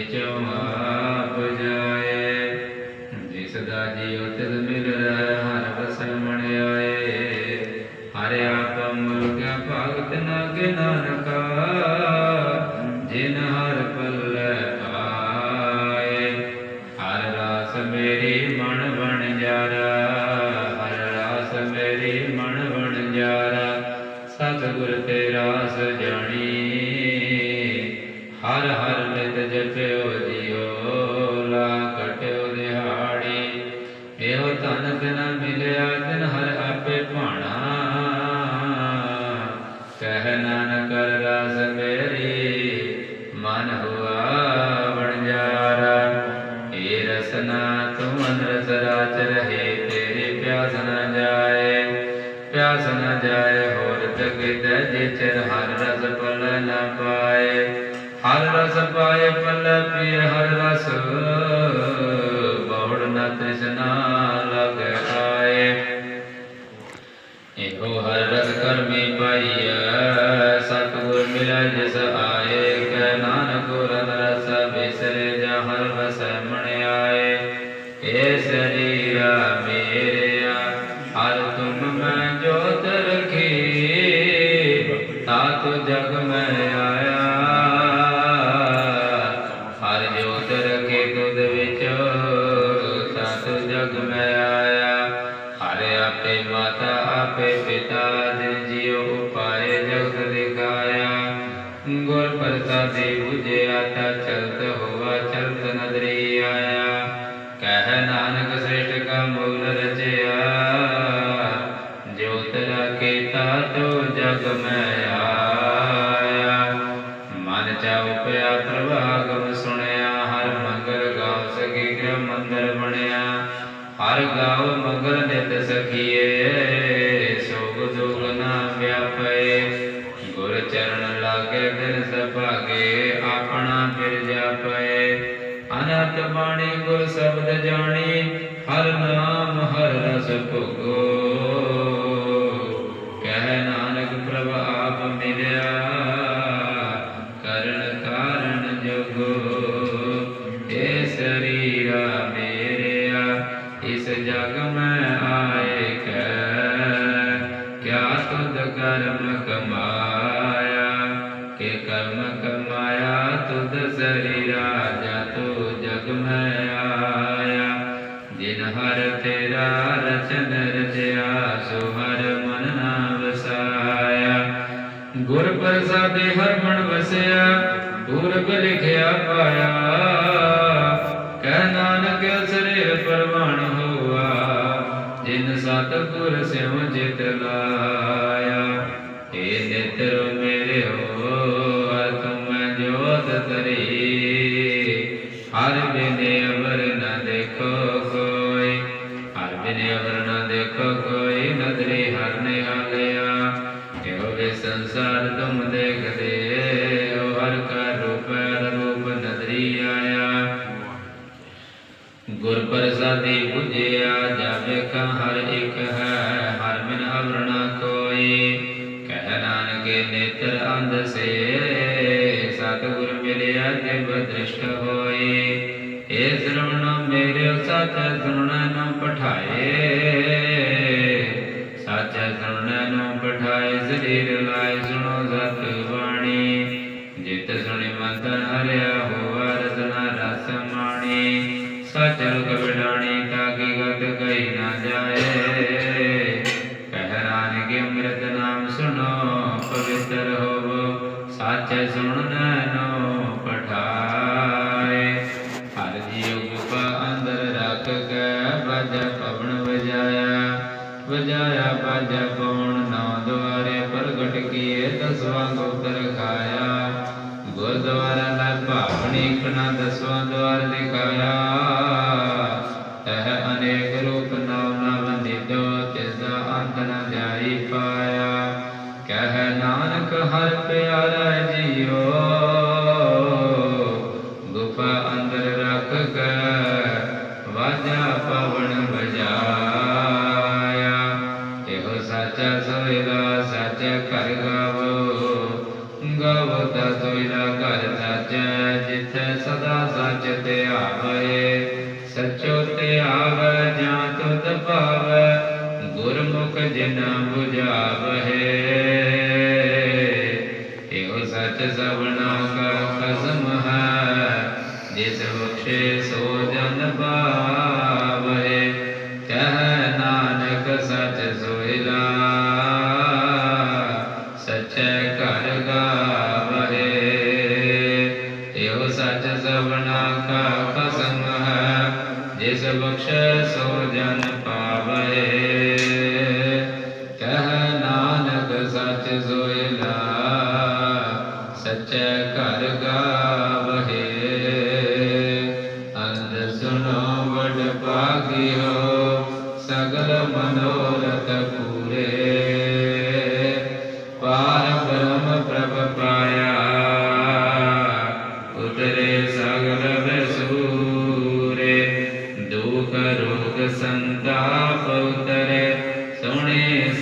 ਵਿੱਚ ਜਿਸ ਦਾ ਜੀ ਉਤ ਪਿਆ ਹਰ ਰਸ ਬਾਵੜ ਨਾ ਤ੍ਰਿਸ਼ਨਾ। ਮੰਦਰ ਬਣਿਆ। ਹਰ ਗਾਉ ਮਗਰ ਨਿਤ ਸਖੀਏ, ਸੋਗ ਜੋਗ ਨਾ ਵਿਆਪੇ ਗੁਰ ਚਰਨ ਲਾਗੇ ਦਿਨ ਸਭਾਗੇ, ਆਪਣਾ ਫਿਰ ਜਾਪੇ ਅਨੰਤ ਬਾਣੀ ਗੁਰ ਸ਼ਬਦ ਜਾਣੀ, ਹਰ ਨਾਮ ਹਰ ਰਸ ਭੋਗੋ। ਜਗ ਮੈਂ ਆਏ ਕੈ। ਕਿਆ ਸੁਧ ਕਰਮ ਕਮਾਇਆ? ਕੇ ਕਰਮ ਕਮਾਇਆ ਤੁਧ ਸਰੀਰਾ ਜਤੋ ਜਗ ਮੈਂ ਆਇਆ। ਜਿਨ ਹਰ ਤੇਰਾ ਰਚਨ ਰਚਿਆ, ਸੋ ਹਰ ਮਨ ਨਾ ਵਸਾਇਆ। ਗੁਰ ਪ੍ਰਸਾਦਿ ਹਰ ਮਨ ਵਸਿਆ ਗੁਰਬ ਲਿਖਿਆ ਪਾਇਆ। ਕਹਿ ਨਾਨਕ ਸਰੇ ਪਰਵਾਣ ਹੋ ਜਿਨ ਸਤਿਗੁਰ ਸਿਉ ਜਿਤ ਲਾਇ ਏਕਾ ਹਰ ਏਕ ਜਾਏ। ਕਹਿ ਰਾਨ ਅੰਮ੍ਰਿਤ ਨਾਮ ਸੁਣੋ ਪਵਿੱਤਰ ਹੋਵੋ ਸਾਚੇ ਸੁਣਨਾ ਆਨੰਦ ਨ ਧਿਆਈ ਪਾਇਆ। ਕਹਿ ਨਾਨਕ ਹਰ ਪਿਆਰਾ ਜੀਓ ਜਿਨ 부ਝਾਵਹਿ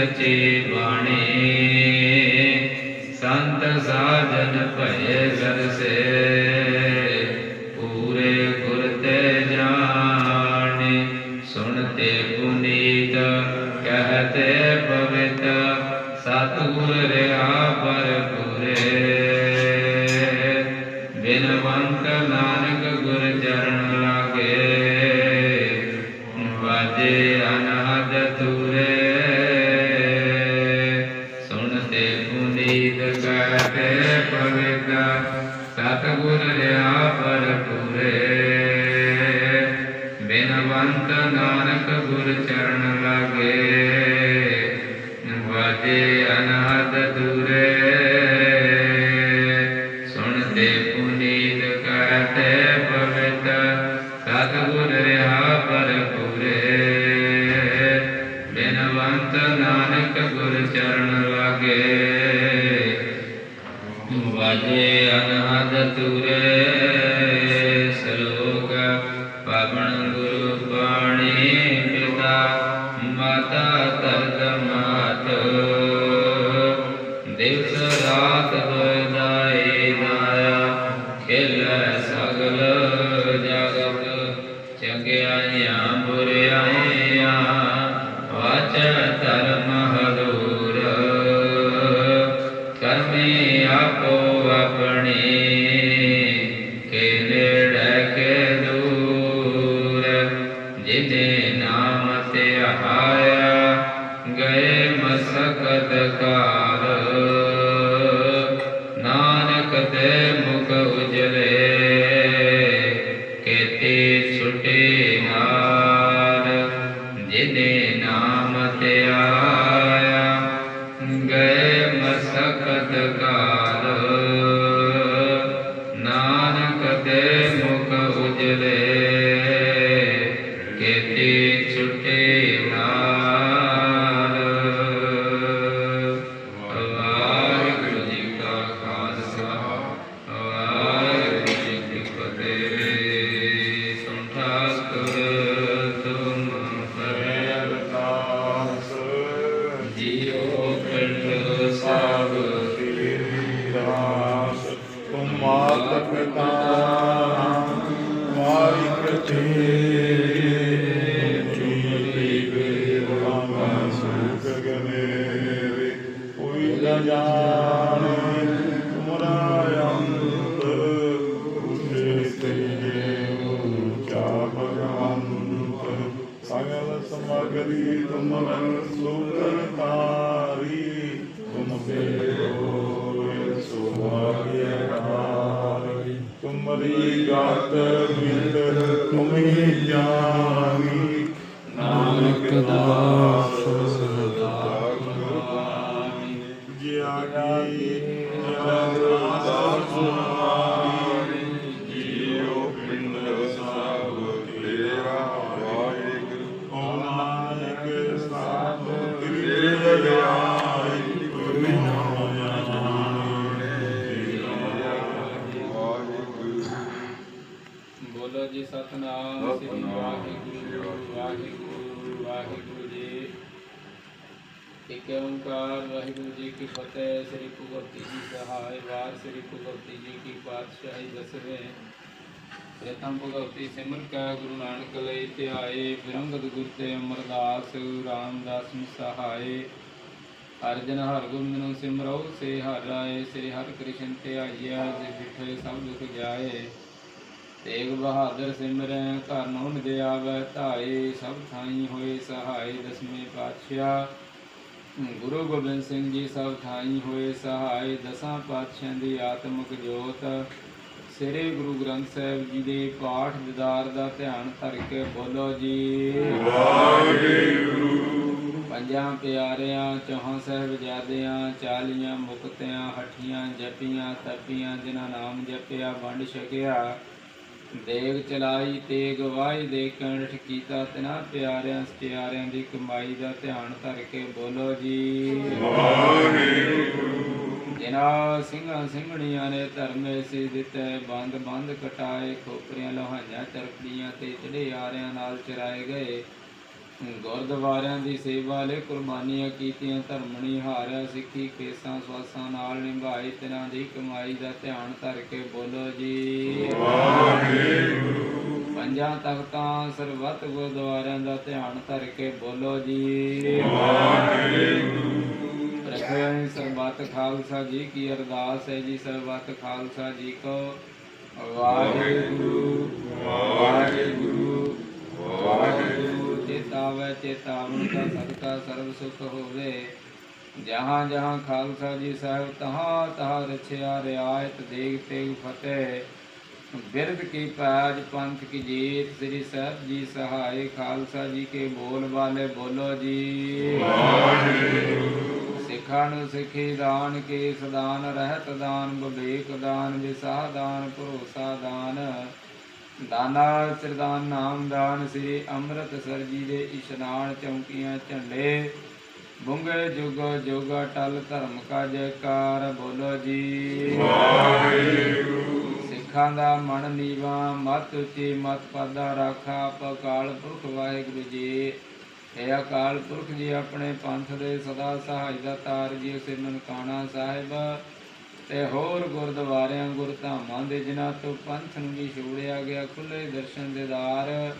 ਸਚੇ ਬਾਣੇ। ਸੰਤ ਸਾਜਨ ਭਏ ਸਰਸੇ ਸਤਗੁਰ ਰਿਆ ਭਰਪੂਰੇ ਬਿਨਵੰਤ ਨਾਨਕ ਗੁਰ ਚਰਨ ਲਾਗੇ ਅਨਾਦ ਦੂਰੇ ਸੁਣਦੇ ਪੁਨੀਤ ਕਹਤੇ ਪਵਿੱਤ ਸਤਗੁਰ ਨਾਨਕ ਗੁਰ ਲਾਗੇ ਵਾਜੇ Grazie. ਮਰੀ ਗਤ ਮਿਤ ਤੁਮੀ ਜਾਣੀ। ਜੀ ਸਤਨਾਮ ਸ੍ਰੀ ਵਾਹਿਗੁਰੂ ਵਾਹਿਗੁਰੂ। ਵਾਹਿਗੁਰੂ ਜੀ। ਇੱਕ ਓੰਕਾਰ ਵਾਹਿਗੁਰੂ ਜੀ ਕੀ ਫਤਿਹ ਸ੍ਰੀ ਕੁਗਰਤੀ ਜੀ ਸਹਾਇ ਵਾਰ ਸ੍ਰੀ ਕੁਗਰਤੀ ਜੀ ਕੀ ਪਾਤਸ਼ਾਹੀ ਦਸਵੇਂ ਪ੍ਰਤਮ ਭਗਵਤੀ ਸਿਮਰ ਕਾ ਗੁਰੂ ਨਾਨਕ ਲਈ ਧਿਆਏ ਬਿਰੰਗਤ ਗੁਰ ਅਮਰਦਾਸ ਰਾਮਦਾਸ ਨੂੰ ਸਹਾਏ। ਅਰਜਨ ਹਰ ਗੋਬਿੰਦ ਨੂੰ ਸਿਮਰਉ ਸੇ ਹਰ ਰਾਏ ਸ੍ਰੀ ਹਰਿ ਕ੍ਰਿਸ਼ਨ ਧਿਆਈਆ ਜੇ ਬਿਠੇ ਸਭ ਦੁਖ ਜਾਏ। ਤੇਗ ਬਹਾਦਰ ਸਿਮਰੈ ਘਰ ਨੂੰ ਆਵੈ ਧਾਏ ਸਭ ਥਾਈ ਹੋਏ ਸਹਾਈ ਦਸਵੇਂ ਪਾਤਸ਼ਾਹ। ਗੁਰੂ ਗੋਬਿੰਦ ਸਿੰਘ ਜੀ ਸਭ ਥਾਈ ਹੋਏ ਸਹਾਈ ਦਸਾਂ ਪਾਤਸ਼ਾਹ ਦੀ ਆਤਮਿਕ ਜੋਤ। ਸਿਰੇ ਗੁਰੂ ਗ੍ਰੰਥ ਸਾਹਿਬ ਜੀ ਦੇ ਪਾਠ ਦਿਦਾਰ ਦਾ ਧਿਆਨ ਧਰ ਕੇ ਬੋਲੋ ਜੀ। ਵਾਹਿਗੁਰੂ। ਪੰਜਾਂ ਪਿਆਰਿਆਂ ਚੌਹਾਂ ਸਹਿਬਜ਼ਾਦਿਆਂ ਚਾਲੀਆਂ ਮੁਕਤਿਆਂ ਹੱਠੀਆਂ ਜਪੀਆਂ ਤਪੀਆਂ ਜਿਨ੍ਹਾਂ ਨਾਮ ਜਪਿਆ ਵੰਡ ਛਕਿਆ। ਦੇਗ ਚਲਾਈ ਤੇ ਗਵਾਹੀ ਦੇ ਕੰਠ ਕੀਤਾ ਤਿਨਾ ਪਿਆਰਿਆਂ ਸਤਿਆਰਿਆਂ ਦੀ ਕਮਾਈ ਦਾ ਧਿਆਨ ਧਰ ਕੇ ਬੋਲੋ ਜੀ। ਜਿਨਾ ਸਿੰਘਾਂ ਸਿੰਘਣੀਆਂ ਨੇ ਧਰਮੇ ਸੀ ਦਿੱਤੇ ਬੰਦ ਬੰਦ ਕਟਾਏ ਖੋਪਰੀਆਂ ਲੋਹਾਈਆਂ ਚਰਪੜੀਆਂ ਤੇ ਚੜੇ ਆਰਿਆਂ ਨਾਲ ਚਰਾਏ ਗਏ। ਗੁਰਦੁਆਰਿਆਂ ਦੀ ਸੇਵਾ ਲਈ ਕੁਰਬਾਨੀਆਂ ਕੀਤੀਆਂ ਧਰਮਣੀ ਹਾਰਿਆ ਸਿੱਖੀ ਕੇਸਾਂ ਸਵਾਸਾਂ ਨਾਲ ਨਿਭਾਈ ਤਿਨਾਂ ਦੀ ਕਮਾਈ ਦਾ ਧਿਆਨ ਧਰ ਕੇ ਬੋਲੋ ਜੀ। ਪੰਜਾਂ ਤਖਤਾਂ ਸਰਬੱਤ ਗੁਰਦੁਆਰਿਆਂ ਦਾ ਧਿਆਨ ਧਰ ਕੇ ਬੋਲੋ ਜੀ। ਪ੍ਰਖਿਆ ਸਰਬੱਤ ਖਾਲਸਾ ਜੀ ਕੀ ਅਰਦਾਸ ਹੈ ਜੀ ਸਰਬੱਤ ਖਾਲਸਾ ਜੀ ਕੋ ਵਾਹਿਗੁਰੂ। ਵਾਹਿਗੁਰੂ। ਵਾਹਿਗੁਰੂ। ਚੇਤਾਵੈ ਚੇਤਾਵਨ ਦਾ ਸਦਕਾ ਸਰਬ ਸੁਖ ਹੋਵੇ। ਜਹਾਂ ਜਹਾਂ ਖਾਲਸਾ ਜੀ ਸਾਹਿਬ ਤਹਾਂ ਤਹਾਂ ਰਛਿਆ ਰਿਆਇਤ ਦੇਗ ਤੇਗ ਫਤਿਹ। ਬਿਰਧ ਕੀ ਪੈਜ ਪੰਥ ਕੀ ਜੀਤ ਸ੍ਰੀ ਸਾਹਿਬ ਜੀ ਸਹਾਇ ਖਾਲਸਾ ਜੀ ਕੇ ਬੋਲ ਵਾਲੇ ਬੋਲੋ ਜੀ। ਸਿੱਖਾਂ ਨੂੰ ਸਿੱਖੀ ਦਾਨ ਕੇ ਸਦਾਨ ਰਹਿਤ ਦਾਨ ਵਿਵੇਕ ਦਾਨ ਵਿਸਾਹ ਦਾਨ ਭਰੋਸਾ ਦਾਨ। ਦਾਨਾ ਸਰਦਾਨ ਨਾਮ ਦਾਨ ਸ੍ਰੀ ਅੰਮ੍ਰਿਤਸਰ ਜੀ ਦੇ ਇਸ਼ਨਾਨ ਚੌਂਕੀਆਂ ਝੰਡੇ। ਬੁੰਗੇ ਜੁਗ ਜੁਗ ਟਲ ਧਰਮ ਕਾ ਜੈਕਾਰ ਬੋਲੋ ਜੀ। ਸਿੱਖਾਂ ਦਾ ਮਨ ਨੀਵਾ ਮਤ ਉੱਚੀ ਮਤ ਪਾਦਾ ਰਾਖਾ ਅਕਾਲ ਪੁਰਖ ਵਾਹਿਗੁਰੂ ਜੀ। ਇਹ ਅਕਾਲ ਪੁਰਖ ਜੀ ਆਪਣੇ ਪੰਥ ਦੇ ਸਦਾ ਸਹਾਇ ਦਾ ਤਾਰ ਜੀ ਸਿਰ ਨਨਕਾਣਾ ਸਾਹਿਬ। ਤੇ ਹੋਰ ਗੁਰਦੁਆਰਿਆਂ ਗੁਰਧਾਮਾਂ ਦੇ ਜਿਨ੍ਹਾਂ ਤੋਂ ਪੰਥ ਨੂੰ ਵੀ ਛੋੜਿਆ ਗਿਆ ਖੁੱਲੇ ਦਰਸ਼ਨ ਦੇਦਾਰ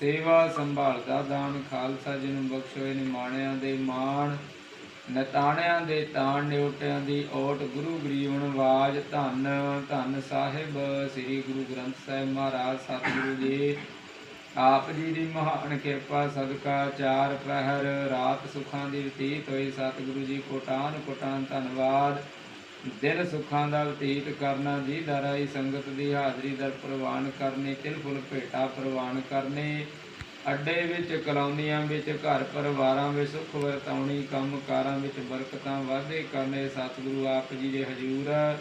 ਸੇਵਾ ਸੰਭਾਲ ਦਾ ਦਾਨ ਖਾਲਸਾ ਜੀ ਨੂੰ ਬਖਸ਼ੋਏ ਨਿਮਾਣਿਆਂ ਦੇ ਮਾਣ, ਨਤਾਣਿਆਂ ਦੇ ਤਾਣ, ਨਿਉਟਿਆਂ ਦੀ ਓਟ, ਗੁਰੂ ਗਰੀਵਨ ਵਾਜ ਧੰਨ ਧੰਨ ਸਾਹਿਬ, ਸ੍ਰੀ ਗੁਰੂ ਗ੍ਰੰਥ ਸਾਹਿਬ ਮਹਾਰਾਜ, ਸਤਿਗੁਰੂ ਜੀ। ਆਪ ਜੀ ਦੀ ਮਹਾਨ ਕਿਰਪਾ, ਸਦਕਾ, ਚਾਰ ਪਹਿਰ ਰਾਤ ਸੁਖਾਂ ਦੀ ਬਤੀਤ ਹੋਈ, ਸਤਿਗੁਰੂ ਜੀ ਕੋਟਾਨ ਕੋਟਾਨ ਧੰਨਵਾਦ। ਦਿਲ ਸੁੱਖਾਂ ਦਾ ਬਤੀਤ ਕਰਨਾ, ਜੀ ਦਰਾਈ ਸੰਗਤ ਦੀ ਹਾਜ਼ਰੀ ਦਰ ਪ੍ਰਵਾਨ ਕਰਨੀ, ਤਿਲ ਫੁਲ ਭੇਟਾ ਪ੍ਰਵਾਨ ਕਰਨੀ। ਅੱਡੇ ਵਿੱਚ ਕਲੋਨੀਆਂ ਵਿੱਚ, ਘਰ ਪਰਿਵਾਰਾਂ ਵਿੱਚ ਸੁਖ ਵਰਤਾਉਣੀ, ਕੰਮ ਕਾਰਾਂ ਵਿੱਚ ਬਰਕਤਾਂ ਵਾਧੇ ਕਰਨੇ, ਸਤਿਗੁਰੂ ਆਪ ਜੀ ਦੇ ਹਜੂਰ।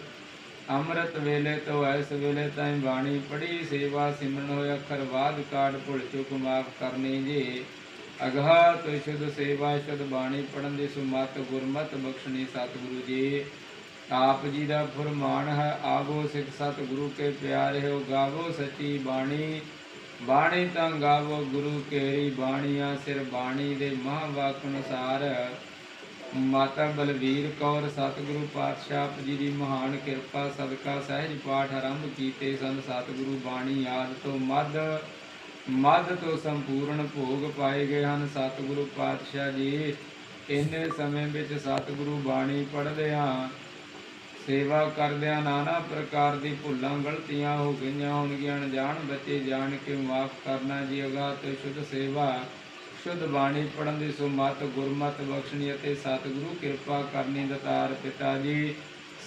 ਅੰਮ੍ਰਿਤ ਵੇਲੇ ਤੋਂ ਐਸ ਵੇਲੇ ਤਾਈਂ ਬਾਣੀ ਪੜ੍ਹੀ, ਸੇਵਾ ਸਿਮਰਨ ਹੋਇਆ ਅੱਖਰ ਬਾਦ ਕਾੜ ਭੁਲ ਚੁੱਕ ਮਾਫ ਕਰਨੀ, ਜੀ। ਅਗਹਾ ਤੋਂ ਸੇਵਾ, ਸ਼ੁੱਧ ਬਾਣੀ ਪੜਨ ਦੀ ਸੁਮਤ, ਗੁਰਮਤ ਬਖਸ਼ਣੀ ਸਤਿਗੁਰੂ ਜੀ। ਆਪ ਜੀ ਦਾ ਫਰਮਾਨ ਹੈ ਆਗੋ ਸਿੱਖ ਸਤਿਗੁਰੂ ਕੇ ਪਿਆਰੇ ਹੋ ਗਾਵੋ ਸੱਚੀ ਬਾਣੀ। ਬਾਣੀ ਤਾਂ ਗਾਵੋ ਗੁਰੂ ਕੇਰੀ ਬਾਣੀਆਂ, ਸਿਰ ਬਾਣੀ ਦੇ ਮਹਾਵਾਕ ਅਨੁਸਾਰ। ਮਾਤਾ ਬਲਵੀਰ ਕੌਰ, ਸਤਿਗੁਰੂ ਪਾਤਸ਼ਾਹ, ਆਪ ਜੀ ਦੀ ਮਹਾਨ ਕਿਰਪਾ, ਸਦਕਾ ਸਹਿਜ ਪਾਠ ਆਰੰਭ ਕੀਤੇ ਸਨ ਸਤਿਗੁਰੂ ਬਾਣੀ ਆਦ ਤੋਂ ਮੱਧ। ਮੱਧ ਤੋਂ ਸੰਪੂਰਨ ਭੋਗ ਪਾਏ ਗਏ ਹਨ ਸਤਿਗੁਰੂ ਪਾਤਸ਼ਾਹ ਜੀ। ਇੰਨੇ ਸਮੇਂ ਵਿੱਚ ਸਤਿਗੁਰੂ ਬਾਣੀ ਪੜ੍ਹਦਿਆਂ ਸੇਵਾ ਕਰਦਿਆਂ ਨਾਨਾ ਪ੍ਰਕਾਰ ਦੀ ਭੁੱਲਾਂ ਗਲਤੀਆਂ ਹੋ ਗਈਆਂ ਹੋਣਗੀਆਂ। ਅਣਜਾਣ ਬੱਚੇ ਜਾਣ ਕੇ ਮਾਫ ਕਰਨਾ ਜੀ ਅਗਾ ਤੇ ਸ਼ੁੱਧ ਸੇਵਾ, ਸ਼ੁੱਧ ਬਾਣੀ ਪੜਨ ਦੀ ਸੁਮਤ, ਗੁਰਮਤ ਬਖਸ਼ਣੀ ਅਤੇ ਸਤਿਗੁਰੂ ਕਿਰਪਾ ਕਰਨੀ ਦਤਾਰ ਪਿਤਾ ਜੀ।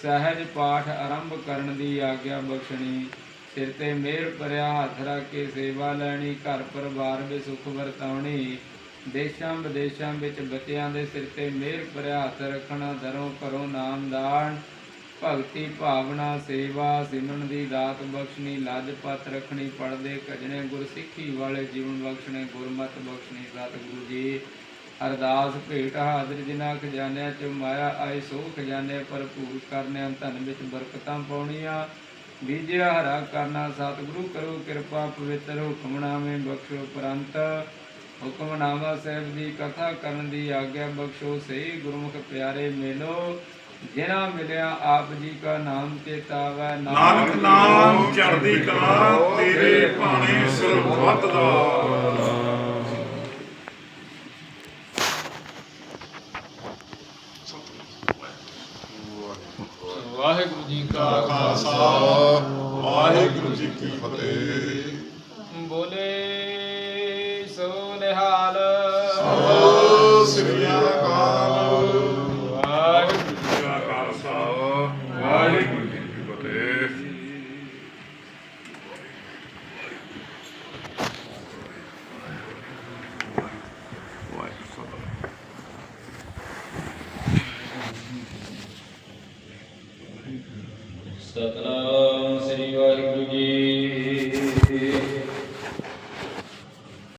ਸਹਿਜ ਪਾਠ ਆਰੰਭ ਕਰਨ ਦੀ ਆਗਿਆ ਬਖਸ਼ਣੀ। ਸਿਰ ਤੇ ਮਿਹਰ ਭਰਿਆ ਹੱਥ ਰੱਖ ਕੇ ਸੇਵਾ ਲੈਣੀ, ਘਰ ਪਰਿਵਾਰ ਵਿੱਚ ਸੁਖ ਵਰਤਾਉਣੀ। ਦੇਸ਼ਾਂ ਵਿਦੇਸ਼ਾਂ ਵਿੱਚ ਬੱਚਿਆਂ ਦੇ ਸਿਰ ਤੇ ਮਿਹਰ ਭਰਿਆ ਹੱਥ ਰੱਖਣਾ ਦਰੋਂ ਘਰੋਂ ਨਾਮਦਾਨ ਭਗਤੀ ਭਾਵਨਾ, ਸੇਵਾ, ਸਿਮਰਨ ਦੀ ਦਾਤ ਬਖਸ਼ਣੀ, ਲੱਜ ਪਤ ਰੱਖਣੀ ਪੜਦੇ ਕਜਣੇ ਗੁਰਸਿੱਖੀ ਵਾਲੇ ਜੀਵਨ ਬਖਸ਼ਣੇ, ਗੁਰਮਤਿ ਬਖਸ਼ਣੀ, ਸਤਿਗੁਰੂ ਜੀ। ਅਰਦਾਸ ਭੇਟ ਹਾਜ਼ਰ ਜਿਨ੍ਹਾਂ ਖਜ਼ਾਨਿਆਂ ਚ ਮਾਇਆ ਆਏ, ਸੋ ਖਜ਼ਾਨੇ ਭਰਪੂਰ ਕਰਨਿਆਂ ਧਨ ਵਿੱਚ ਬਰਕਤਾਂ ਪਾਉਣੀਆਂ। ਬੀਜਿਆ ਹਰਾ ਕਰਨਾ, ਸਤਿਗੁਰੂ ਕਰੋ ਕਿਰਪਾ, ਪਵਿੱਤਰ ਹੁਕਮਨਾਮੇ ਬਖਸ਼ੋ ਪ੍ਰੰਤ। ਹੁਕਮਨਾਮਾ ਸਾਹਿਬ ਦੀ ਕਥਾ ਕਰਨ ਦੀ ਆਗਿਆ ਬਖਸ਼ੋ, ਸਹੀ ਗੁਰਮੁਖ ਪਿਆਰੇ ਮਿਲੋ। ਜਿਨ੍ਹਾਂ ਮਿਲਿਆ ਆਪ ਜੀ ਕਾ ਨਾਮ ਚੇਤਾਵੈ ਨਾਨਕ ਨਾਮ ਚੜ੍ਹਦੀ ਕਲਾ ਤੇਰੇ ਭਾਣੇ ਸਰਬੱਤ ਦਾ ਵਾਹਿਗੁਰੂ ਜੀ ਕਾ ਖਾਲਸਾ। ਵਾਹਿਗੁਰੂ ਜੀ ਕੀ ਫਤਿਹ। ਬੋਲੇ ਸੋ ਨਿਹਾਲ। ਸਤਿ ਸ੍ਰੀ